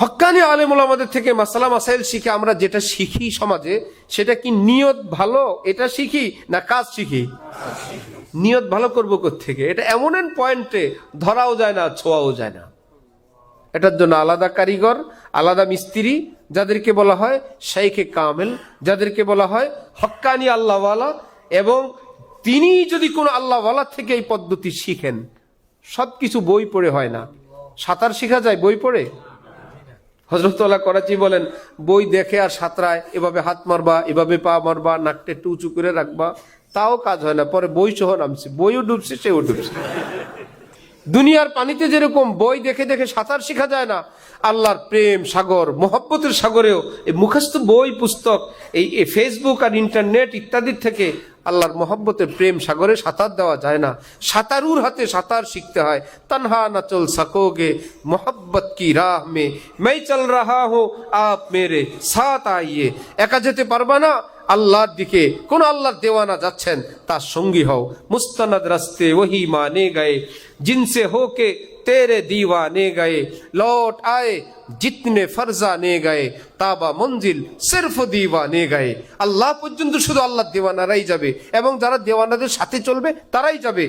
হক্কানি আলেমুল আমাদের থেকে মাসালা মাসাইল শিখে আমরা যেটা শিখি সমাজে, সেটা কি নিয়ত ভালো? এটা শিখি না কাজ শিখি? নিয়ত ভালো করব থেকে এটা এমন এন পয়েন্টে ধরাও যায় না, ছোঁয়াও যায় না। এটার জন্য আলাদা কারিগর, আলাদা মিস্ত্রি, যাদেরকে বলা হয় শাইখে কামেল, যাদেরকে বলা হয় হক্কানি আল্লাহওয়ালা, এবং তিনি যদি কোনো আল্লাহওয়ালা থেকে এই পদ্ধতি শিখেন সব কিছু বই পড়ে হয় না। সাঁতার শেখা যায় বই পড়ে? হজরতলা করাচি বলেন, বই দেখে আর সাঁতরায়, এভাবে হাত মারবা, এভাবে পা মারবা, নাকটা একটু উঁচু করে রাখবা, তাও কাজ হয় না, পরে বই সহ নামছে, বইও ডুবছে, সেও ডুবছে। দুনিয়ার পানিতে যেরকম বই দেখে দেখে সাঁতার শেখা যায় না, আল্লাহর প্রেম, সাগর, মোহব্বতের সাগরেও এই মুখস্থ বই, পুস্তক, এই ফেসবুক আর ইন্টারনেট ইত্যাদির থেকে আল্লাহর মহব্বতের প্রেম, সাগরে সাঁতার দেওয়া যায় না। সাঁতারুর হাতে সাঁতার শিখতে হয়। তানহা না চল সকোগে, মোহব্বত কি রাহ মে মাই চল রাহা হো, আপ মেরে সাথ আইয়ে। একা যেতে পারবা না আল্লাহর দিকে কোন আল্লাহর দেওয়ানা যাচ্ছেন তার সঙ্গী হও মুস্তানাদ রাস্তে ওহি মানে গয়ে जिनसे होके तेरे दीवाने गए लौट आए जितने फर्जाने गए তাবা মঞ্জিল সিরফ দিওয়ানে গায়ে আল্লাহ পর্যন্ত শুধু আল্লাহ দেওয়ানারাই যাবে এবং যারা দেওয়ানাদের সাথে চলবে তারাই যাবে